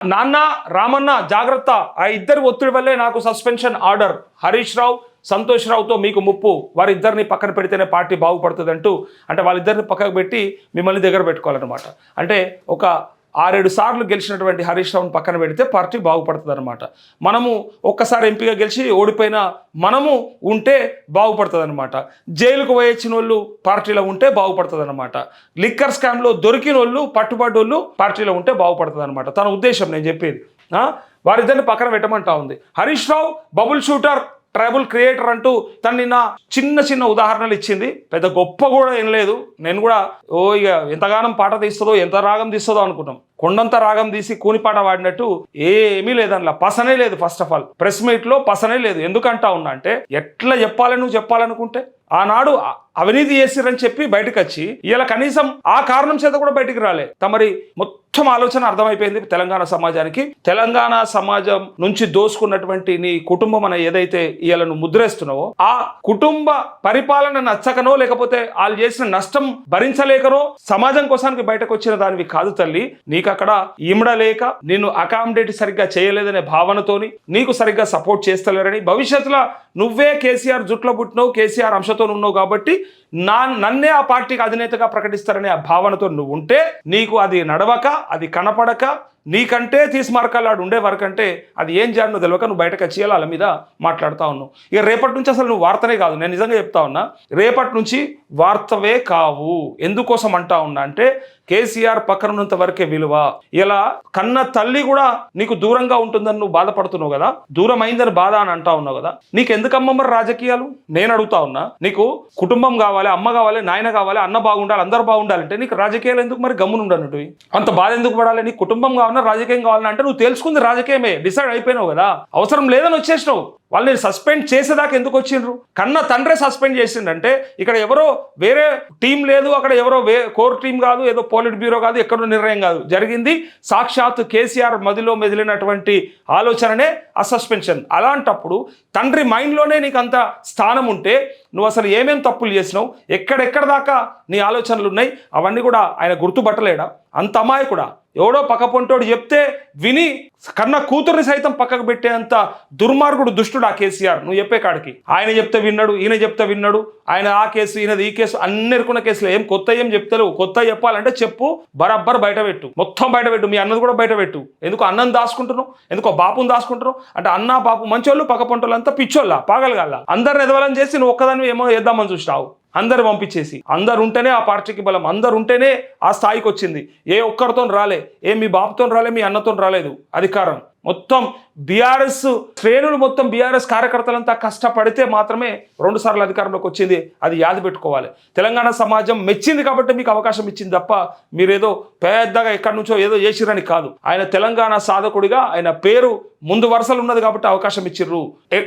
నాన్న రామన్న జాగ్రత్త ఆ ఇద్దరి ఒత్తిడి వల్లే నాకు సస్పెన్షన్ ఆర్డర్. హరీష్ రావు సంతోష్ రావుతో మీకు ముప్పు. వారిద్దరిని పక్కన పెడితేనే పార్టీ బాగుపడుతుంది అంటూ అంటే వాళ్ళిద్దరిని పక్కకు పెట్టి మిమ్మల్ని దగ్గర పెట్టుకోవాలన్నమాట. అంటే ఒక ఆరేడు సార్లు గెలిచినటువంటి హరీష్ రావుని పక్కన పెడితే పార్టీ బాగుపడుతుంది అనమాట మనము ఒక్కసారి ఎంపీగా గెలిచి ఓడిపోయిన మనము ఉంటే బాగుపడుతుంది అనమాట జైలుకు పోయొచ్చిన వాళ్ళు పార్టీలో ఉంటే బాగుపడుతుంది అనమాట లిక్కర్ స్కామ్లో దొరికిన వాళ్ళు పట్టుబడ్డోళ్ళు పార్టీలో ఉంటే బాగుపడుతుంది అనమాట తన ఉద్దేశం నేను చెప్పేది. వారిద్దరిని పక్కన పెట్టమంటా ఉంది. Harish Rao bubble shooter trouble creator అంటూ తను నిన్న చిన్న చిన్న ఉదాహరణలు ఇచ్చింది. పెద్ద గొప్ప కూడా ఏం లేదు. నేను కూడా ఓ ఇక ఎంతగానం పాట తీస్తుందో ఎంత రాగం తీస్తుందో అనుకున్నాం. కొండంత రాగం తీసి కూనిపాట వాడినట్టు ఏమీ లేదన్నలా పసనే లేదు ఫస్ట్ ఆఫ్ ఆల్ ప్రెస్ మీట్లో పసనే లేదు. ఎందుకంటా ఉన్నా అంటే ఎట్లా చెప్పాలని నువ్వు చెప్పాలనుకుంటే ఆనాడు అవినీతి చేసిరని చెప్పి బయటకు వచ్చి ఇలా కనీసం ఆ కారణం చేత కూడా బయటికి రాలే. తమరి మొత్తం ఆలోచన అర్థమైపోయింది తెలంగాణ సమాజానికి. తెలంగాణ సమాజం నుంచి దోసుకున్నటువంటి నీ కుటుంబం అనే ఏదైతే ఇవాళ నువ్వు ముద్రేస్తున్నావో ఆ కుటుంబ పరిపాలన నచ్చకనో లేకపోతే వాళ్ళు చేసిన నష్టం భరించలేకనో సమాజం కోసానికి బయటకు వచ్చిన దానివి కాదు తల్లి. నీకు అక్కడ ఇమడలేక నిన్ను అకామిడేట్ సరిగ్గా చేయలేదనే భావనతోని నీకు సరిగ్గా సపోర్ట్ చేస్తలేరని భవిష్యత్తులో నువ్వే కేసీఆర్ జుట్లో పుట్టినావు కేసీఆర్ అంశతో ఉన్నావు కాబట్టి నా నన్నే ఆ పార్టీకి అధినేతగా ప్రకటిస్తారనే ఆ భావనతో నువ్వు ఉంటే నీకు అది నడవక అది కనపడక నీకంటే తీసి మార్కాలాడు ఉండే వరకంటే అది ఏం చేయాలో తెలియక నువ్వు బయటకు వచ్చి వాళ్ళ మీద మాట్లాడుతూ ఉన్నావు. ఇక రేపటి నుంచి అసలు నువ్వు వార్తనే కాదు. నేను నిజంగా చెప్తా ఉన్నా రేపటి నుంచి వార్తవే కావు. ఎందుకోసం అంటా ఉన్నా అంటే కేసీఆర్ పక్కన ఉన్నంత వరకే విలువ. ఇలా కన్న తల్లి కూడా నీకు దూరంగా ఉంటుందని నువ్వు బాధపడుతున్నావు కదా? దూరం అయిందని బాధ అని అంటా ఉన్నావు కదా? నీకు ఎందుకమ్మ మరి రాజకీయాలు? నేను అడుగుతా ఉన్నా నీకు కుటుంబం కావాలి అమ్మ కావాలి నాయన కావాలి అన్న బాగుండాలి అందరు బాగుండాలంటే నీకు రాజకీయాలు ఎందుకు మరి గమ్మున ఉండనట్టు అంత బాధ ఎందుకు పడాలి? నీకు కుటుంబం కావాలన్నా రాజకీయం కావాలన్నా అంటే నువ్వు తెలుసుకుంది రాజకీయమే డిసైడ్ అయిపోయినావు కదా? అవసరం లేదని వచ్చేసినావు. వాళ్ళని సస్పెండ్ చేసేదాకా ఎందుకు వచ్చిండ్రు? కన్న తండ్రే సస్పెండ్ చేసిండంటే ఇక్కడ ఎవరో వేరే టీం లేదు అక్కడ ఎవరో వే కోర్ టీం కాదు ఏదో పోలిట్ బ్యూరో కాదు ఎక్కడో నిర్ణయం కాదు. జరిగింది సాక్షాత్ కేసీఆర్ మదిలో మెదిలినటువంటి ఆలోచననే ఆ సస్పెన్షన్. అలాంటప్పుడు తండ్రి మైండ్లోనే నీకు అంత స్థానం ఉంటే నువ్వు అసలు ఏమేం తప్పులు చేసినావు ఎక్కడెక్కడ దాకా నీ ఆలోచనలు ఉన్నాయి అవన్నీ కూడా ఆయన గుర్తుపట్టలేడా? అంత అమాయకుడా? ఎవడో పక్క పొంటోడు చెప్తే విని కన్న కూతుర్ని సైతం పక్కకు పెట్టేంత దుర్మార్గుడు దుష్టుడు ఆ కేసీఆర్. నువ్వు చెప్పే కాడికి. ఆయన చెప్తే విన్నాడు ఈయన చెప్తే విన్నాడు ఆయన ఆ కేసు ఈయనది ఈ కేసు అన్ని ఎరుకున్న కేసులు ఏం కొత్త ఏం చెప్తలేవు. కొత్త చెప్పాలంటే చెప్పు బరాబర్ బయట పెట్టు. మొత్తం బయట పెట్టు మీ అన్నది కూడా బయట పెట్టు. ఎందుకు అన్నం దాచుకుంటున్నావు? ఎందుకో బాపుని దాచుకుంటున్నావు? అంటే అన్న బాపు మంచోళ్ళు పక్క పొంటోళ్ళు అంతా పిచ్చోళ్ళ పాగలగాల అందరిని ఎదవలని చేసి నువ్వు ఒక్కదాన్ని ఏమో వేద్దామని చూసినావు. అందరు పంపించేసి అందరు ఉంటేనే ఆ పార్టీకి బలం అందరు ఉంటేనే ఆ స్థాయికి వచ్చింది ఏ ఒక్కరితో రాలే ఏ మీ బాబుతో రాలే మీ అన్నతో రాలేదు అధికారం. మొత్తం బీఆర్ఎస్ శ్రేణులు మొత్తం బీఆర్ఎస్ కార్యకర్తలంతా కష్టపడితే మాత్రమే రెండు సార్లు అధికారంలోకి వచ్చింది. అది యాది పెట్టుకోవాలి. తెలంగాణ సమాజం మెచ్చింది కాబట్టి మీకు అవకాశం ఇచ్చింది తప్ప మీరేదో పెద్దగా ఎక్కడి నుంచో ఏదో చేసిరని కాదు. ఆయన తెలంగాణ సాధకుడిగా ఆయన పేరు ముందు వరుసలు ఉన్నది కాబట్టి అవకాశం ఇచ్చిర్రు.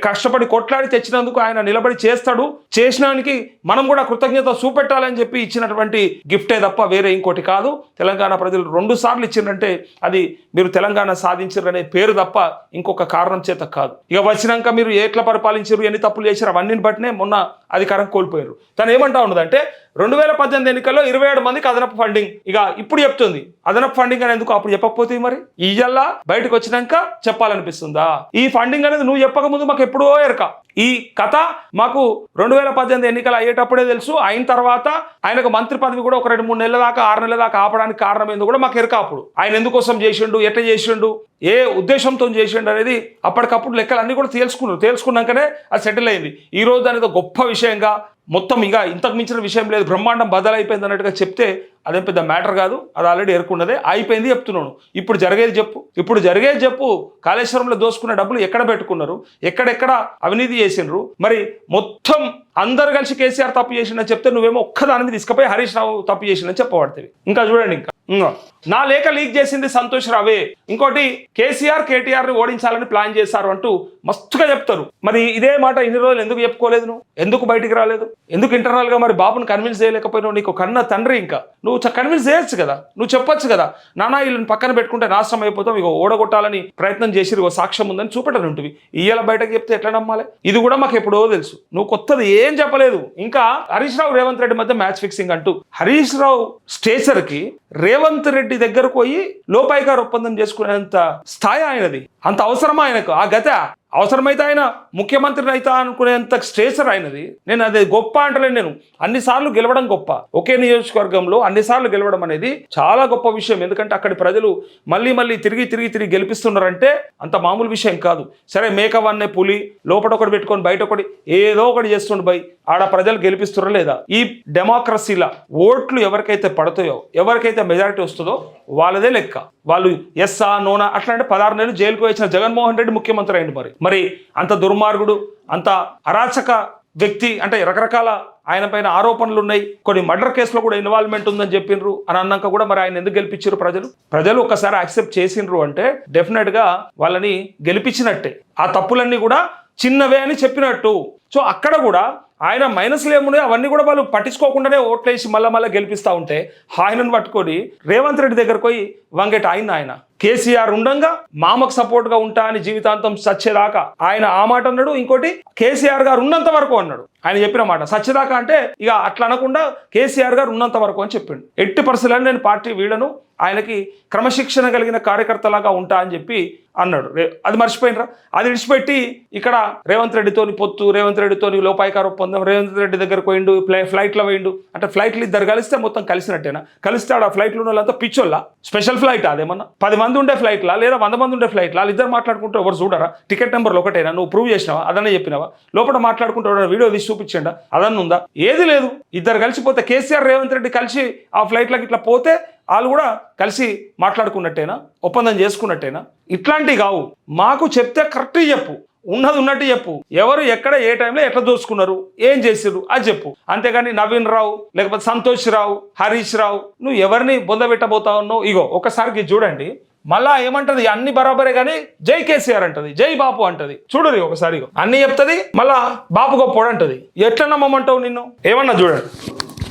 కష్టపడి కొట్లాడి తెచ్చినందుకు ఆయన నిలబడి చేస్తాడు. చేసినానికి మనం కూడా కృతజ్ఞత చూపెట్టాలని చెప్పి ఇచ్చినటువంటి గిఫ్టే తప్ప వేరే ఇంకోటి కాదు. తెలంగాణ ప్రజలు రెండు సార్లు ఇచ్చిందంటే అది మీరు తెలంగాణ సాధించారనే పేరు తప్ప ఇంకొక కారణం చేత కాదు. ఇక వచ్చినాక మీరు ఎట్లా పరిపాలించారు ఎన్ని తప్పులు చేశారు అవన్నీ బట్టినే మొన్న అధికారం కోల్పోయారు. తను ఏమంటా ఉన్నదంటే రెండు వేల పద్దెనిమిది ఎన్నికల్లో ఇరవై ఏడు మందికి అదనపు ఫండింగ్. ఇక ఇప్పుడు చెప్తుంది అదనపు ఫండింగ్ అనేది ఎందుకు అప్పుడు చెప్పకపోతే మరి? ఇయ్యల్లా బయటకు వచ్చినాక చెప్పాలనిపిస్తుందా? ఈ ఫండింగ్ అనేది నువ్వు చెప్పక ముందు మాకు ఎప్పుడో ఎరక. ఈ కథ మాకు రెండు వేల పద్దెనిమిది ఎన్నికలు అయ్యేటప్పుడే తెలుసు. అయిన తర్వాత ఆయనకు మంత్రి పదవి కూడా ఒక రెండు మూడు నెలల దాకా ఆరు నెలల దాకా ఆపడానికి కారణం ఏందో కూడా మాకు ఎరక అప్పుడు. ఆయన ఎందుకోసం చేసిండు ఎట్లా చేసిండు ఏ ఉద్దేశంతో చేసిండు అనేది అప్పటికప్పుడు లెక్కలు అన్ని కూడా తేల్చుకున్నారు తేల్చుకున్నాకనే అది సెటిల్ అయింది. ఈ రోజు అనేది గొప్ప విషయంగా మొత్తం ఇక ఇంతకు మించిన విషయం లేదు. బ్రహ్మాండం బదలైపోయింది అన్నట్టుగా చెప్తే అదేం పెద్ద మ్యాటర్ కాదు. అది ఆల్రెడీ ఎరుకున్నదే అయిపోయింది చెప్తున్నాను. ఇప్పుడు జరిగేది చెప్పు. ఇప్పుడు జరిగేది చెప్పు. కాళేశ్వరంలో దోసుకున్న డబ్బులు ఎక్కడ పెట్టుకున్నారు? ఎక్కడెక్కడ అవినీతి చేసిండ్రు? మరి మొత్తం అందరు కలిసి కేసీఆర్ తప్పు చేసిండని చెప్తే నువ్వేమో ఒక్కదాని మీద తీసుకపోయి హరీష్ రావు తప్పు చేసిండని చెప్పబడుతుంది ఇంకా చూడండి ఇంకా. నా లేఖ లీక్ చేసింది సంతోష్ రావే. ఇంకోటి కేసీఆర్ కేటీఆర్ని ఓడించాలని ప్లాన్ చేశారు అంటూ మస్తుగా చెప్తారు. మరి ఇదే మాట ఇన్ని రోజులు ఎందుకు చెప్పుకోలేదు నువ్వు? ఎందుకు బయటికి రాలేదు? ఎందుకు ఇంటర్నల్గా మరి బాబుని కన్విన్స్ చేయలేకపోయినావు? నీకు కన్న తండ్రి ఇంకా. నువ్వు కన్విన్స్ చేయొచ్చు కదా? నువ్వు చెప్పొచ్చు కదా? నానా వీళ్ళని పక్కన పెట్టుకుంటే నాశనం అయిపోతాం ఇక ఓడగొట్టాలని ప్రయత్నం చేసి ఇగో సాక్ష్యం ఉందని చూపెట్టను ఉంటుంది ఇయ్యాల బయటకు చెప్తే ఎట్లా నమ్మాలి? ఇది కూడా మాకు ఎప్పుడో తెలుసు. నువ్వు కొత్తది ఏం చెప్పలేదు. ఇంకా హరీష్ రావు రేవంత్ రెడ్డి మధ్య మ్యాచ్ ఫిక్సింగ్ అంటూ. హరీష్ రావు స్టేచర్కి రేవంత్ రెడ్డి రెడ్డి దగ్గరకు పోయి లోపాయికారు ఒప్పందం చేసుకునేంత స్థాయి ఆయనది. అంత అవసరమా ఆయనకు? ఆ గత అవసరమైతే ఆయన ముఖ్యమంత్రి అయితే అనుకునేంత స్టేచర్ ఆయనది. నేను అదే గొప్ప అంటలేను నేను. అన్నిసార్లు గెలవడం గొప్ప. ఒకే నియోజకవర్గంలో అన్నిసార్లు గెలవడం అనేది చాలా గొప్ప విషయం. ఎందుకంటే అక్కడి ప్రజలు మళ్ళీ మళ్ళీ తిరిగి తిరిగి తిరిగి గెలిపిస్తున్నారంటే అంత మామూలు విషయం కాదు. సరే మేకవన్నే పులి లోపల ఒకటి పెట్టుకొని బయట ఒకటి ఏదో ఒకటి చేస్తుండు బై ఆడ ప్రజలు గెలిపిస్తున్నారా లేదా? ఈ డెమోక్రసీల ఓట్లు ఎవరికైతే పడతాయో ఎవరికైతే మెజారిటీ వస్తుందో వాళ్ళదే లెక్క. వాళ్ళు ఎస్సా నోనా అట్లా అంటే పదహారు నెలలు జైలుకు వచ్చిన జగన్మోహన్ రెడ్డి ముఖ్యమంత్రి అయింది మరి. మరి అంత దుర్మార్గుడు అంత అరాచక వ్యక్తి అంటే రకరకాల ఆయన పైన ఆరోపణలు ఉన్నాయి. కొన్ని మర్డర్ కేసులో కూడా ఇన్వాల్వ్మెంట్ ఉందని చెప్పిండ్రు అని అన్నాక కూడా మరి ఆయన ఎందుకు గెలిపించారు ప్రజలు? ప్రజలు ఒకసారి యాక్సెప్ట్ చేసిండ్రు అంటే డెఫినెట్గా వాళ్ళని గెలిపించినట్టే. ఆ తప్పులన్నీ కూడా చిన్నవే అని చెప్పినట్టు. సో అక్కడ కూడా ఆయన మైనస్లు ఏమున్నాయి అవన్నీ కూడా వాళ్ళు పట్టించుకోకుండానే ఓట్లేసి మళ్ళీ మళ్ళీ గెలిపిస్తూ ఉంటే ఆయనను పట్టుకొని రేవంత్ రెడ్డి దగ్గరకు పోయి వంగేట ఆయన ఆయన. కేసీఆర్ ఉండగా మామకు సపోర్ట్గా ఉంటా అని జీవితాంతం సచ్చేదాకా ఆయన ఆ మాట అన్నాడు. ఇంకోటి కేసీఆర్ గారు ఉన్నంత వరకు అన్నాడు. ఆయన చెప్పిన మాట సచ్చేదాకా అంటే ఇక అట్లా అనకుండా కేసీఆర్ గారు ఉన్నంత వరకు అని చెప్పిండు. ఎట్టి పరిస్థితుల్లో నేను పార్టీ వీడను ఆయనకి క్రమశిక్షణ కలిగిన కార్యకర్తలాగా ఉంటా అని చెప్పి అన్నాడు. అది మర్చిపోయినరా? అది విడిచిపెట్టి ఇక్కడ రేవంత్ రెడ్డితోని పొత్తు రేవంత్ రెడ్డితోని లోపాయికార ఒప్పందం రేవంత్ రెడ్డి దగ్గర పోయిండు ఫ్లై ఫ్లైట్లో పోయిండు. అంటే ఫ్లైట్లు ఇద్దరు కలిస్తే మొత్తం కలిసినట్టేనా? కలిస్తే ఆడ ఫ్లైట్లో ఉన్న వాళ్ళంతా పిచ్చోళ్ళ? స్పెషల్ ఫ్లైట్ అదేమన్నా పది మంది ఉండే ఫ్లైట్లా లేదా వంద మంది ఉండే ఫ్లైట్లా? వాళ్ళు ఇద్దరు మాట్లాడుకుంటూ ఎవరు చూడరా? టికెట్ నెంబర్లు ఒకటేనా? నువ్వు ప్రూవ్ చేసినావా? అదనే చెప్పినావా? లోపల మాట్లాడుకుంటే వీడియో తీసి చూపించండా? అదన్న ఉందా? ఏది లేదు. ఇద్దరు కలిసిపోతే కేసీఆర్ రేవంత్ రెడ్డి కలిసి ఆ ఫ్లైట్లకి ఇట్లా పోతే వాళ్ళు కూడా కలిసి మాట్లాడుకున్నట్టేనా? ఒప్పందం చేసుకున్నట్టేనా? ఇట్లాంటివి కావు. మాకు చెప్తే కరెక్ట్ చెప్పు. ఉన్నది ఉన్నట్టు చెప్పు. ఎవరు ఎక్కడ ఏ టైంలో ఎట్లా దోసుకున్నారు ఏం చేసిర్రు అది చెప్పు. అంతేగాని నవీన్ రావు లేకపోతే సంతోష్ రావు హరీష్ రావు నువ్వు ఎవరిని బొందబెట్టబోతా ఉన్నావు? ఇగో ఒకసారికి చూడండి. మళ్ళా ఏమంటది? అన్ని బరాబరే కానీ జై కేసీఆర్ అంటది జై బాపు అంటది. చూడరి ఒకసారి అన్ని చెప్తది మళ్ళా బాపు గొప్పోడు అంటది ఎట్లా నమ్మమంటావు నిన్ను? ఏమన్నా చూడండి.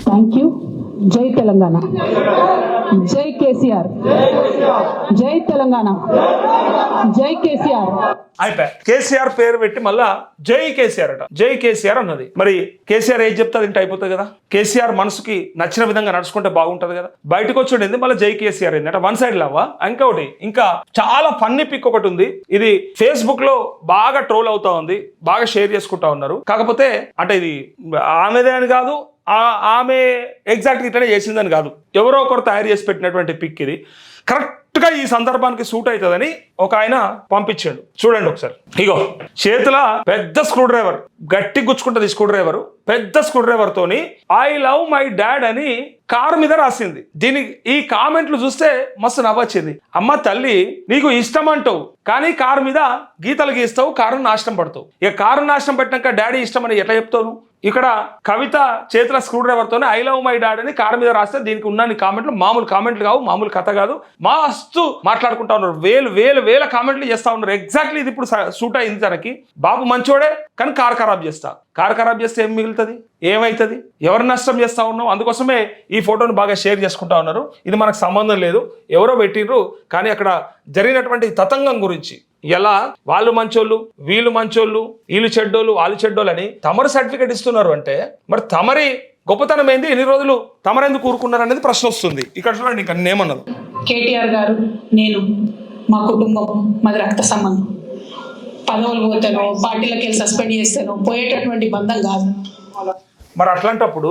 థ్యాంక్ యూ జై తెలంగాణ. జై కేసీఆర్. జై తెలంగాణ. జై కేసీఆర్. అయిపోయా. కేసీఆర్ పేరు పెట్టి మళ్ళా జై కేసీఆర్ అట. జై కేసీఆర్ అన్నది. మరి కేసీఆర్ ఏం చెప్తే ఇంటి అయిపోతుంది కదా. కేసీఆర్ మనసుకి నచ్చిన విధంగా నడుచుకుంటే బాగుంటది కదా. బయటకు వచ్చి మళ్ళీ జై కేసీఆర్ ఏంది? అంటే వన్ సైడ్ లావా ఇంకొకటి ఇంకా చాలా ఫన్నీ పిక్ ఒకటి ఉంది. ఇది ఫేస్బుక్లో బాగా ట్రోల్ అవుతా ఉంది. బాగా షేర్ చేసుకుంటా ఉన్నారు. కాకపోతే అంటే ఇది ఆమెదే అని కాదు ఆమె ఎగ్జాక్ట్గా ఇట్లనే చేసిందని కాదు. ఎవరో ఒకరు తయారు చేసి పెట్టినటువంటి పిక్ ఇది. కరెక్ట్గా ఈ సందర్భానికి సూట్ అవుతుందని ఒక ఆయన పంపించాడు. చూడండి ఒకసారి. ఇగో చేతుల పెద్ద స్క్రూ డ్రైవర్ గట్టి గుచ్చుకుంటుంది స్క్రూ డ్రైవర్ పెద్ద స్క్రూ డ్రైవర్ తోని ఐ లవ్ మై డాడ్ అని కారు మీద రాసింది. దీని ఈ కామెంట్లు చూస్తే మస్తు నవ్వచ్చింది. అమ్మ తల్లి నీకు ఇష్టం అంటావు కానీ కారు మీద గీతలు గీస్తావు కారును నాశనం పడతావు. ఇక కారు నాశనం పెట్టినాక డాడీ ఇష్టం అని ఎట్లా చెప్తావు ఇక్కడ కవిత చేతుల స్క్రూ డ్రైవర్తోనే ఐ లవ్ మై డాడ్ అని కార్ మీద రాస్తే దీనికి ఉన్న కామెంట్లు మామూలు కామెంట్లు కావు మామూలు కథ కాదు. మస్తు మాట్లాడుకుంటా ఉన్నారు. వేలు వేలు వేల కామెంట్లు చేస్తా ఉన్నారు. ఎగ్జాక్ట్లీ ఇది ఇప్పుడు సూట్ అయింది తనకి. బాబు మంచోడే కానీ కార్ ఖరాబ్ చేస్తా. కారు ఖరాబ్ చేస్తే ఏం మిగులుతుంది? ఏమవుతుంది ఎవరు నష్టం చేస్తా ఉన్నావు? అందుకోసమే ఈ ఫోటోను బాగా షేర్ చేసుకుంటా ఉన్నారు. ఇది మనకు సంబంధం లేదు. ఎవరో పెట్టిండ్రు. కానీ అక్కడ జరిగినటువంటి తతంగం గురించి. ఎలా? వాళ్ళు మంచోళ్ళు వీళ్ళు మంచోళ్ళు వీళ్ళు చెడ్డోళ్ళు వాళ్ళు చెడ్డోళ్ళు అని తమరు సర్టిఫికేట్ ఇస్తున్నారు అంటే మరి తమరి గొప్పతనం ఏంది? ఎన్ని రోజులు తమరెందుకు కూరుకున్నారు అనేది ప్రశ్న వస్తుంది. ఇక్కడ చూడండి ఇంకా నేమన్నది కేటీఆర్ గారు నేను మా కుటుంబం మాది రక్త సంబంధం. పదవులు పోతాను పార్టీలకి వెళ్ళి సస్పెండ్ చేస్తాను పోయేటటువంటి బంధం కాదు. మరి అట్లాంటప్పుడు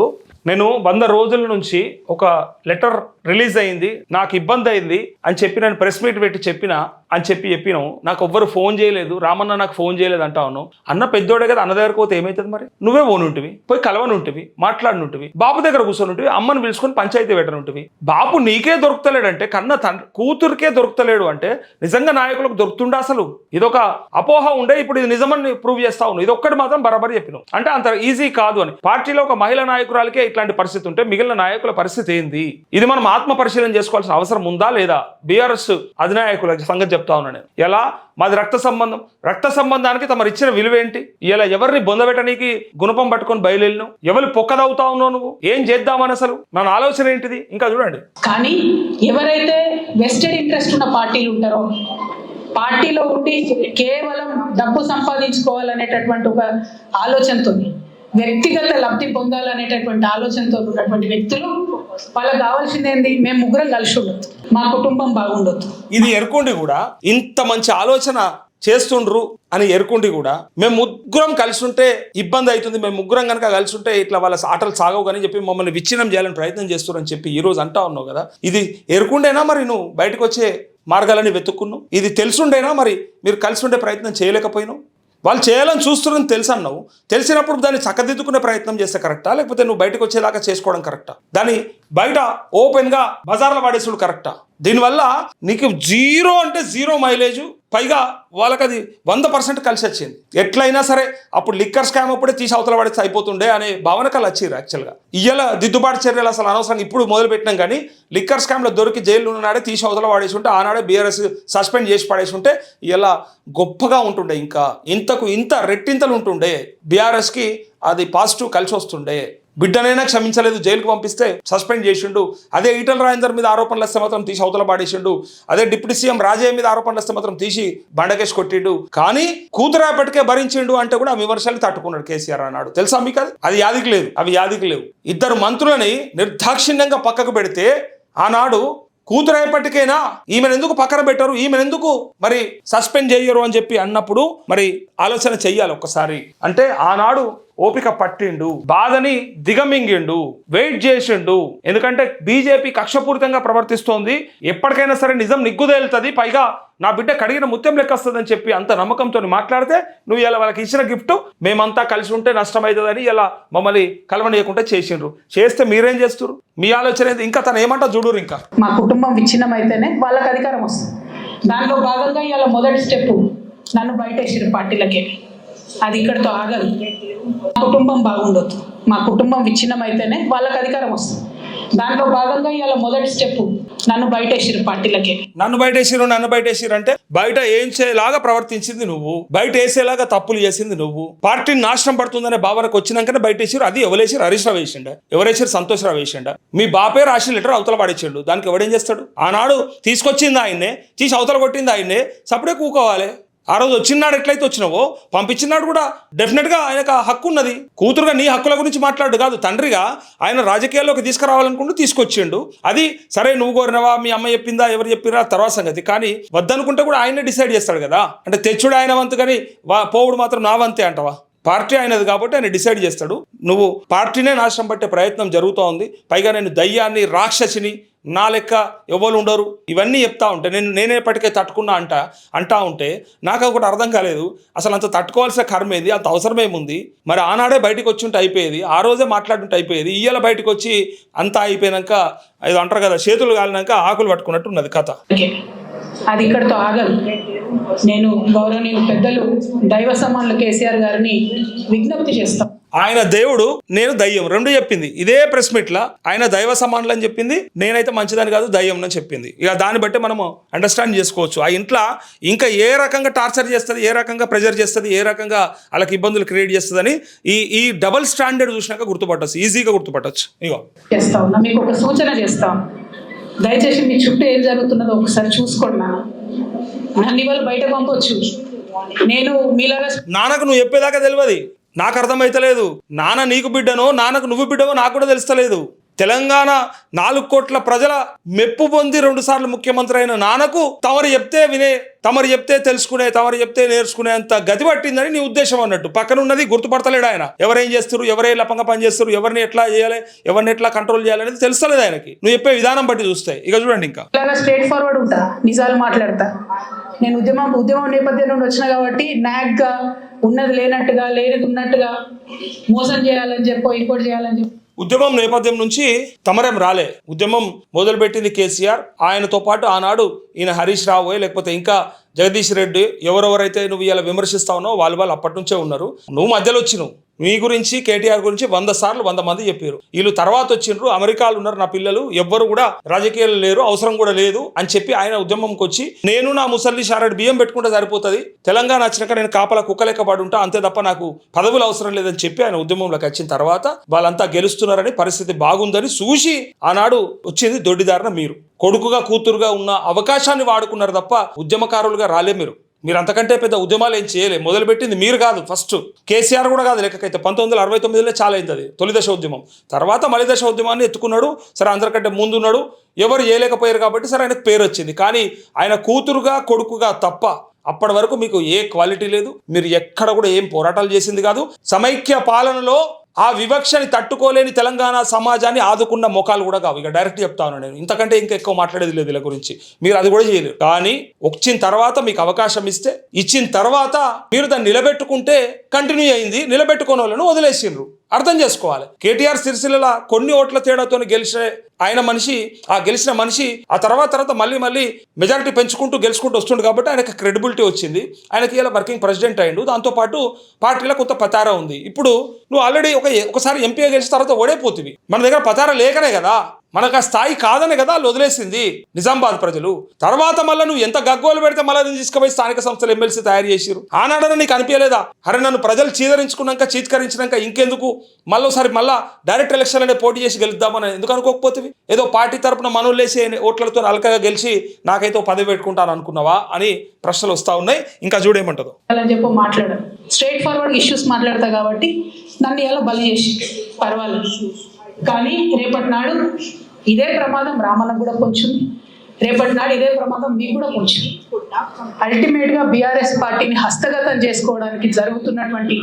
నేను వంద రోజుల నుంచి ఒక లెటర్ రిలీజ్ అయింది నాకు ఇబ్బంది అయింది అని చెప్పి నేను ప్రెస్ మీట్ పెట్టి చెప్పిన అని చెప్పి చెప్పినావు. నాకు ఎవ్వరు ఫోన్ చేయలేదు. రామన్న నాకు ఫోన్ చేయలేదు అంటావు అన్న పెద్దోడే కదా అన్న దగ్గరకు పోతే ఏమవుతుంది మరి? నువ్వే ఓనుంటివి పోయి కలవనుంటివి మాట్లాడనుంటివి బాబు దగ్గర కూర్చొని అమ్మని పిలుచుకొని పంచాయతీ పెట్టనుంటివి. బాబు నీకే దొరుకుతలేడంటే కన్న తండ్రి కూతురికే దొరుకుతలేడు అంటే నిజంగా నాయకులకు దొరుకుతుండే అసలు? ఇదొక అపోహ ఉండే ఇప్పుడు ఇది నిజమని ప్రూవ్ చేస్తా ఉన్నావు. ఇది ఒక్కటి మాత్రం బరాబరి చెప్పినావు. అంటే అంత ఈజీ కాదు అని. పార్టీలో ఒక మహిళా నాయకురాలకే ఇట్లాంటి పరిస్థితి ఉంటే మిగిలిన నాయకుల పరిస్థితి ఏంది? ఇది మనం ఆత్మ పరిశీలన చేసుకోవాల్సిన అవసరం ఉందా లేదా? బీఆర్ఎస్ అధినాయకుల సంగతి చెప్తా ఉన్నాను నేను. ఎలా? మాది రక్త సంబంధం. రక్త సంబంధానికి తమరు ఇచ్చిన విలువ ఏంటి ఇలా ఎవరిని బొందబెట్టనీకి గుణపం పట్టుకొని బయలుదేరినావు? ఎవరు పొక్కదవుతా ఉన్నావు నువ్వు? ఏం చేద్దామని అసలు? మన ఆలోచన ఏంటిది? ఇంకా చూడండి. కానీ ఎవరైతే వెస్టెడ్ ఇంట్రెస్ట్ ఉన్న పార్టీలు ఉంటారో పార్టీలో ఉండి కేవలం డబ్బు సంపాదించుకోవాలనేటటువంటి ఒక ఆలోచనతో వ్యక్తిగత లబ్ధి పొందాలనేటటువంటి ఆలోచనతో ఉన్నటువంటి వ్యక్తులు వాళ్ళకి కావాల్సింది ఏంది? మేము ముగ్గురం కలిసి ఉండదు మా కుటుంబం బాగుండొద్దు. ఇది ఎరుకుండి కూడా ఇంత మంచి ఆలోచన చేస్తుండ్రు అని ఎరుకుండి కూడా మేము ముగ్గురం కలిసి ఉంటే ఇబ్బంది అవుతుంది. మేము ముగ్గురం కనుక కలిసి ఉంటే ఇట్లా వాళ్ళ ఆటలు సాగవు కానీ చెప్పి మమ్మల్ని విచ్ఛిన్నం చేయాలని ప్రయత్నం చేస్తున్నారని చెప్పి ఈ రోజు అంటా ఉన్నావు కదా. ఇది ఎరుకుండేనా మరి నువ్వు బయటకు వచ్చే మార్గాలని వెతుక్కున్నావు? ఇది తెలుసుండేనా మరి మీరు కలిసి ఉండే ప్రయత్నం చేయలేకపోయినావు? వాళ్ళు చేయాలని చూస్తున్నారని తెలుసు అన్నావు. తెలిసినప్పుడు దాన్ని చక్కదిద్దుకునే ప్రయత్నం చేస్తే కరెక్టా? లేకపోతే నువ్వు బయటకు వచ్చేలాగా చేసుకోవడం కరెక్టా? దాన్ని బయట ఓపెన్గా బజార్లో వాడేసుడు కరెక్టా? దీనివల్ల నీకు జీరో అంటే జీరో మైలేజ్ పైగా వాళ్ళకి అది వంద పర్సెంట్ కలిసి వచ్చింది. ఎట్లయినా సరే అప్పుడు లిక్కర్ స్కామ్ అప్పుడే తీసి అవతల పడితే అయిపోతుండే అనే భావన కల్ వచ్చిర్రు యాక్చువల్గా ఇయ్యాల దిద్దుబాటు చర్యలు అసలు అనవసరం ఇప్పుడు మొదలు పెట్టినాం కానీ లిక్కర్ స్కామ్లో దొరికి జైలు ఉన్నాడే తీసి అవతల పడేసి ఉంటే ఆనాడే బీఆర్ఎస్ సస్పెండ్ చేసి పడేసి ఉంటే ఇలా గొప్పగా ఉంటుండే ఇంకా. ఇంతకు ఇంత రెట్టింతలు ఉంటుండే బీఆర్ఎస్కి అది పాజిటివ్ కలిసి వస్తుండే. బిడ్డనైనా క్షమించలేదు జైలుకు పంపిస్తే సస్పెండ్ చేసిండు. అదే ఈటల రాజేందర్ మీద ఆరోపణలు వస్తే మాత్రం తీసి అవతల పాడేసిండు. అదే డిప్యూటీ సీఎం రాజయ్య మీద ఆరోపణలు వస్తే మాత్రం తీసి బండకేసి కొట్టిండు. కానీ కూతురాపటికే భరించిండు అంటే కూడా ఆ విమర్శలు తట్టుకున్నాడు కేసీఆర్ అన్నాడు. తెలుసా మీకు అది? అది యాదికి లేదు అవి యాదికి లేవు. ఇద్దరు మంత్రులని నిర్దాక్షిణ్యంగా పక్కకు పెడితే ఆనాడు కూతురైపటికైనా ఈమెను ఎందుకు పక్కన పెట్టరు? ఈమెను ఎందుకు మరి సస్పెండ్ చేయరు అని చెప్పి అన్నప్పుడు మరి ఆలోచన చెయ్యాలి ఒక్కసారి. అంటే ఆనాడు ఓపిక పట్టిండు బాధని దిగమింగిండు వెయిట్ చేసిండు. ఎందుకంటే బీజేపీ కక్షపూరితంగా ప్రవర్తిస్తోంది. ఎప్పటికైనా సరే నిజం నిగ్గుదేలుతుంది. పైగా నా బిడ్డ కడిగిన ముత్యం లెక్కస్తుందని చెప్పి అంత నమ్మకంతో మాట్లాడితే నువ్వు ఇలా వాళ్ళకి ఇచ్చిన గిఫ్ట్ మేమంతా కలిసి ఉంటే నష్టమవుతుందని ఇలా మమ్మల్ని కలవనీయకుండా చేసిండ్రు. చేస్తే మీరేం చేస్తారు మీ ఆలోచన ఇంకా తను ఏమంటా చూడురు ఇంకా? మా కుటుంబం విచ్ఛిన్నం అయితేనే వాళ్ళకి అధికారం వస్తుంది. దాంట్లో భాగంగా ఇలా మొదటి స్టెప్ నన్ను బయటేసారు పార్టీలకి. అది ఇక్కడితో ఆగదు. మా కుటుంబం బాగుండొద్దు. మా కుటుంబం విచ్ఛిన్నం అయితేనే వాళ్ళకి అధికారం వస్తుంది. దాంట్లో భాగంగా ఇవాళ మొదటి స్టెప్ నన్ను బయటేసిరు పార్టీలకే. నన్ను బయటేసిరు నన్ను బయటేసిరు అంటే బయట ఏం చేయలాగా ప్రవర్తించింది నువ్వు బయట వేసేలాగా తప్పులు చేసింది నువ్వు. పార్టీని నాశనం పడుతుందనే భావనకు వచ్చినాకనే బయటేసిరు అది ఎవరేసారు హరీష్ రావు వేసిండ ఎవరేసారు సంతోష్ రావు వేసిండ. మీ బాపే రాసిన లెటర్ అవతల పడేసిండు దానికి ఎవడేం చేస్తాడు? ఆనాడు తీసుకొచ్చింది ఆయన్నే తీసి అవతల కొట్టింది ఆయన్నే సపడే కూకోవాలి. ఆ రోజు వచ్చినాడు ఎట్లయితే వచ్చినావో పంపించినాడు కూడా. డెఫినెట్గా ఆయనకు హక్కు ఉన్నది. కూతురుగా నీ హక్కుల గురించి మాట్లాడు కాదు. తండ్రిగా ఆయన రాజకీయాల్లోకి తీసుకురావాలనుకుంటూ తీసుకొచ్చిండు. అది సరే నువ్వు కోరినవా? మీ అమ్మ చెప్పిందా? ఎవరు చెప్పిరా? తర్వాత సంగతి. కానీ వద్దనుకుంటే కూడా ఆయనే డిసైడ్ చేస్తాడు కదా. అంటే తెచ్చుడు ఆయన వంతు కానీ వా పోవుడు మాత్రం నా వంతే అంటవా? పార్టీ ఆయనది కాబట్టి ఆయన డిసైడ్ చేస్తాడు. నువ్వు పార్టీనే నాశనం పట్టే ప్రయత్నం జరుగుతూ ఉంది పైగా నేను దయ్యాన్ని రాక్షసిని నా లెక్క ఎవరు ఉండరు. ఇవన్నీ చెప్తా ఉంటే నేను నేనేపటికే తట్టుకున్నా అంట అంటా ఉంటే నాకు ఒకటి అర్థం కాలేదు. అసలు అంత తట్టుకోవాల్సిన కర్మ ఏది? అంత అవసరమేముంది? మరి ఆనాడే బయటకు వచ్చి ఉంటే అయిపోయేది. ఆ రోజే మాట్లాడుంటే అయిపోయేది. ఇయ్యాల బయటకు వచ్చి అంతా అయిపోయినాక ఇది అంటారు కదా చేతులు కాలినాక ఆకులు పట్టుకున్నట్టు ఉన్నది కథ. అది ఇక్కడితో ఆగదు నేను గౌరవనీయులు పెద్దలు దైవ సమానులు కేసీఆర్ గారిని విజ్ఞప్తి చేస్తాం. ఆయన దేవుడు నేను దయ్యం. రెండు చెప్పింది. ఇదే ప్రెస్ మీట్లో ఆయన దైవ సమానులు అని చెప్పింది నేనైతే మంచిదని కాదు దయ్యం అని చెప్పింది. ఇక దాన్ని బట్టి మనము అండర్స్టాండ్ చేసుకోవచ్చు. ఆ ఇంట్లో ఇంకా ఏ రకంగా టార్చర్ చేస్తుంది ఏ రకంగా ప్రెజర్ చేస్తుంది ఏ రకంగా వాళ్ళకి ఇబ్బందులు క్రియేట్ చేస్తుందని ఈ ఈ డబల్ స్టాండర్డ్ చూసినాక గుర్తుపట్టచ్చు. ఈజీగా గుర్తుపట్టచ్చు. ఇగో. చేస్తా ఉన్నా. మీకు ఒక సూచన చేస్తాం. దయచేసి మీ చుట్టూ ఏం జరుగుతున్నదో ఒకసారి చూసుకోండి. నాన్న నన్ను ఇవాళ బయట పంపొచ్చు. నేను మీలాగా నాన్నకు నువ్వు చెప్పేదాకా తెలియదు. నాకు అర్థమైతలేదు నాన్న నీకు బిడ్డనో నాన్నకు నువ్వు బిడ్డవో నాకు కూడా తెలుస్తలేదు. తెలంగాణ నాలుగు కోట్ల ప్రజల మెప్పు పొంది రెండు సార్లు ముఖ్యమంత్రి అయిన నాన్నకు తమరు చెప్తే వినే తమరు చెప్తే తెలుసుకునే తమరు చెప్తే నేర్చుకునే అంత గతి పట్టిందని నీ ఉద్దేశం అన్నట్టు. పక్కన ఉన్నది గుర్తుపడతలేడు ఆయన. ఎవరేం చేస్తారు ఎవరే లపంగా పని చేస్తారు ఎవరిని ఎట్లా చేయాలి ఎవరిని ఎట్లా కంట్రోల్ చేయాలి అనేది తెలుస్తలేదు ఆయనకి. నువ్వు చెప్పే విధానం బట్టి చూస్తే ఇక చూడండి ఇంకా. స్ట్రేట్ ఫార్వర్డ్ ఉంటా? నిజాలు మాట్లాడతా. నేను ఉద్యమం ఉద్యమం నేపథ్యం నుండి వచ్చిన కాబట్టి నాగ్గా ఉన్నది లేనట్టుగా లేనిది ఉన్నట్టుగా మోసం చేయాలని చెప్పో ఇంకోటి చేయాలని చెప్పి. ఉద్యమం నేపథ్యం నుంచి తమరేం రాలే. ఉద్యమం మొదలుపెట్టింది కేసీఆర్. ఆయనతో పాటు ఆనాడు ఈయన హరీష్ రావు లేకపోతే ఇంకా జగదీష్ రెడ్డి ఎవరెవరైతే నువ్వు ఇలా విమర్శిస్తా ఉన్నావు వాళ్ళు వాళ్ళు అప్పటి నుంచే ఉన్నారు. నువ్వు మధ్యలో వచ్చినావు. మీ గురించి కేటీఆర్ గురించి వంద సార్లు వంద మంది చెప్పారు. వీళ్ళు తర్వాత వచ్చిండ్రు అమెరికాలో ఉన్నారు నా పిల్లలు ఎవ్వరు కూడా రాజకీయాలు లేరు అవసరం కూడా లేదు అని చెప్పి ఆయన ఉద్యమంకి వచ్చి నేను నా ముసల్లి షారడ్ బియ్యం పెట్టుకుంటే సరిపోతుంది తెలంగాణ వచ్చినాక నేను కాపలా కుక్క పడి ఉంటా అంతే తప్ప నాకు పదవులు అవసరం లేదని చెప్పి ఆయన ఉద్యమంలోకి వచ్చిన తర్వాత వాళ్ళంతా గెలుస్తున్నారని పరిస్థితి బాగుందని చూసి ఆనాడు వచ్చింది దొడ్డిదారిన మీరు. కొడుకుగా కూతురుగా ఉన్న అవకాశాన్ని వాడుకున్నారు తప్ప ఉద్యమకారులుగా రాలే మీరు. మీరు అంతకంటే పెద్ద ఉద్యమాలు ఏం చేయలేదు మొదలుపెట్టింది మీరు కాదు ఫస్ట్ కేసీఆర్ కూడా కాదు లెక్కకైతే పంతొమ్మిది వందల అరవై తొమ్మిదిలో చాలా అయింది అది. తొలి దశ ఉద్యమం. తర్వాత మలిదశ ఉద్యమాన్ని ఎత్తుకున్నాడు. సరే అందరికంటే ముందు ఉన్నాడు. ఎవరు చేయలేకపోయారు కాబట్టి సరే ఆయనకు పేరు వచ్చింది. కానీ ఆయన కూతురుగా కొడుకుగా తప్ప అప్పటి వరకు మీకు ఏ క్వాలిటీ లేదు. మీరు ఎక్కడ కూడా ఏం పోరాటాలు చేసింది కాదు. సమైక్య పాలనలో ఆ వివక్షని తట్టుకోలేని తెలంగాణ సమాజాన్ని ఆదుకున్న మొఖాలు కూడా కావు. ఇక డైరెక్ట్ చెప్తాను నేను. ఇంతకంటే ఇంకా ఎక్కువ మాట్లాడేది లేదు ఇలా గురించి. మీరు అది కూడా చేయలేరు. కానీ వచ్చిన తర్వాత మీకు అవకాశం ఇస్తే ఇచ్చిన తర్వాత మీరు దాన్ని నిలబెట్టుకుంటే కంటిన్యూ అయింది. నిలబెట్టుకున్న వాళ్ళను వదిలేసిండ్రు. అర్థం చేసుకోవాలి. కేటీఆర్ సిరిసిల్ల కొన్ని ఓట్ల తేడాతో గెలిచే ఆయన మనిషి ఆ గెలిచిన మనిషి ఆ తర్వాత తర్వాత మళ్ళీ మళ్ళీ మెజారిటీ పెంచుకుంటూ గెలుచుకుంటూ వస్తుండు కాబట్టి ఆయనకు క్రెడిబిలిటీ వచ్చింది. ఆయనకి ఇలా వర్కింగ్ ప్రెసిడెంట్ అయ్యిండు దాంతోపాటు పార్టీలో కొంత పతారా ఉంది. ఇప్పుడు నువ్వు ఆల్రెడీ ఒక ఒకసారి ఎంపీగా గెలిచిన తర్వాత ఓడైపోతుంది మన దగ్గర పతారా లేకనే కదా. మనకు ఆ స్థాయి కాదనే కదా వాళ్ళు వదిలేసింది. నిజామాబాద్ ప్రజలు. తర్వాత మళ్ళీ నువ్వు ఎంత గగ్గోలు పెడితే మళ్ళీ నేను తీసుకుపోయి స్థానిక సంస్థలు ఎమ్మెల్సీ తయారు చేసిరు ఆనాడన నీకు అనిపించలేదా? అరే నన్ను ప్రజలు చీదరించుకున్నాక చీత్కరించినాక ఇంకెందుకు? మళ్ళీ మళ్ళా డైరెక్ట్ ఎలక్షన్ అనే పోటీ చేసి గెలుద్దామని ఎందుకు అనుకోకపోతే ఏదో పార్టీ తరపున మనోళ్ళేసి ఓట్లతో అలకగా గెలిచి నాకైతే పదవి పెట్టుకుంటాను అనుకున్నావా అని ప్రశ్నలు వస్తా ఉన్నాయి. ఇంకా చూడేమంటదో అని చెప్పి స్ట్రైట్ ఫార్వర్డ్ ఇష్యూస్ మాట్లాడతా కాబట్టి నన్ను ఎలా బలి చేసి పర్వాలేదు. కానీ రేపటి నాడు ఇదే ప్రమాదం రామన్నకు కూడా కొంచెం రేపటి నాడు ఇదే ప్రమాదం మీకు కూడా కొంచెం అల్టిమేట్గా బీఆర్ఎస్ పార్టీని హస్తగతం చేసుకోవడానికి జరుగుతున్నటువంటి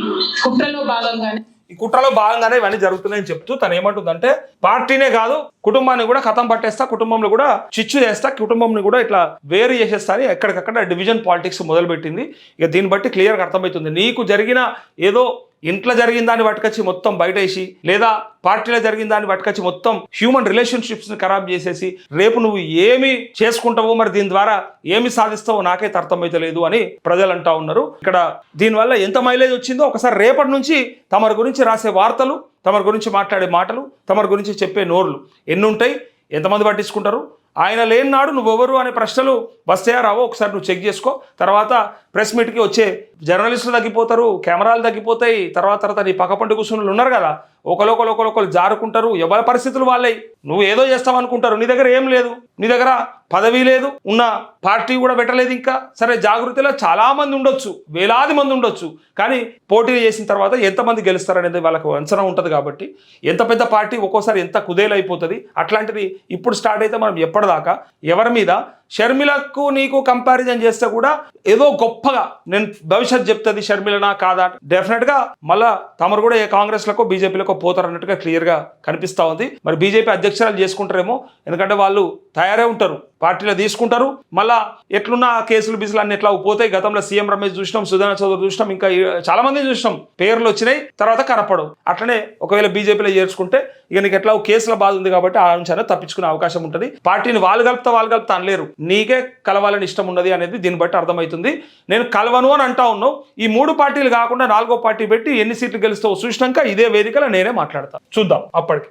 కుట్రలో భాగంగానే ఈ కుట్రలో భాగంగానే ఇవన్నీ జరుగుతున్నాయని చెప్తూ తను ఏమంటుందంటే పార్టీనే కాదు కుటుంబాన్ని కూడా కథం పట్టేస్తా కుటుంబంలో కూడా చిచ్చు చేస్తా కుటుంబంని కూడా ఇట్లా వేరు చేసేస్తా అని ఎక్కడికక్కడ డివిజన్ పాలిటిక్స్ మొదలుపెట్టింది. ఇక దీన్ని బట్టి క్లియర్గా అర్థమవుతుంది. నీకు జరిగిన ఏదో ఇంట్లో జరిగిన దాన్ని పట్టుకొచ్చి మొత్తం బయటేసి లేదా పార్టీలో జరిగిన దాన్ని పట్టుకొచ్చి మొత్తం హ్యూమన్ రిలేషన్షిప్స్ని ఖరాబ్ చేసేసి రేపు నువ్వు ఏమి చేసుకుంటావో మరి దీని ద్వారా ఏమి సాధిస్తావో నాకైతే అర్థమైతలేదు అని ప్రజలు అంటా ఉన్నారు. ఇక్కడ దీనివల్ల ఎంత మైలేజ్ వచ్చిందో ఒకసారి రేపటి నుంచి తమరి గురించి రాసే వార్తలు తమరి గురించి మాట్లాడే మాటలు తమరి గురించి చెప్పే నోర్లు ఎన్ని ఉంటాయి ఎంతమంది పట్టించుకుంటారు ఆయన లేనినాడు నువ్వెవరు అనే ప్రశ్నలు వస్తాయా రావో ఒకసారి నువ్వు చెక్ చేసుకో. తర్వాత ప్రెస్ మీట్కి వచ్చే జర్నలిస్టులు తగ్గిపోతారు కెమెరాలు తగ్గిపోతాయి. తర్వాత తర్వాత నీ పక్క పంట కూర్చున్న ఉన్నారు కదా ఒకరొకరు ఒకరొకరు జారుకుంటారు. ఎవరి పరిస్థితులు వాళ్ళే నువ్వు ఏదో చేస్తావు అనుకుంటారు నీ దగ్గర ఏం లేదు. నీ దగ్గర పదవి లేదు ఉన్న పార్టీ కూడా పెట్టలేదు ఇంకా. సరే జాగృతిలో చాలా మంది ఉండొచ్చు వేలాది మంది ఉండొచ్చు. కానీ పోటీ చేసిన తర్వాత ఎంతమంది గెలుస్తారనేది వాళ్ళకు అంచనా ఉంటుంది కాబట్టి ఎంత పెద్ద పార్టీ ఒక్కోసారి ఎంత కుదేలైపోతుంది అట్లాంటిది ఇప్పుడు స్టార్ట్ అయితే మనం ఎప్పటిదాకా ఎవరి మీద షర్మిలకు నీకు కంపారిజన్ చేస్తే కూడా ఏదో గొప్పగా నేను భవిష్యత్ చెప్తుంది షర్మిలనా కాదా? డెఫినెట్గా మళ్ళా తమరు కూడా ఏ కాంగ్రెస్లకో బీజేపీలకో పోతారు అన్నట్టుగా క్లియర్గా కనిపిస్తూ ఉంది. మరి బీజేపీ అధ్యక్షురాలు చేసుకుంటారేమో? ఎందుకంటే వాళ్ళు తయారే ఉంటారు. పార్టీలో తీసుకుంటారు. మళ్ళా ఎట్లున్న కేసులు బిసులు అన్ని ఎట్లా పోతాయి. గతంలో సీఎం రమేష్ చూసినాం సుధాన చౌదరి చూసినాం ఇంకా చాలా మంది చూసినాం. పేర్లు వచ్చినాయి తర్వాత కనపడవు. అట్లనే ఒకవేళ బీజేపీలో చేర్చుకుంటే ఇక నీకు ఎట్లా కేసుల బాధ ఉంది కాబట్టి ఆ నుంచి తప్పించుకునే అవకాశం ఉంటుంది. పార్టీని వాళ్ళు కలుపుతా వాళ్ళు కలుపుతా అనలేరు. నీకే కలవాలని ఇష్టం ఉన్నది అనేది దీన్ని బట్టి అర్థమవుతుంది. నేను కలవను అని అంటా ఉన్నావు. ఈ మూడు పార్టీలు కాకుండా నాలుగో పార్టీ పెట్టి ఎన్ని సీట్లు గెలుస్తావో చూసినాక ఇదే వేదికలో నేనే మాట్లాడతాను చూద్దాం అప్పటికి.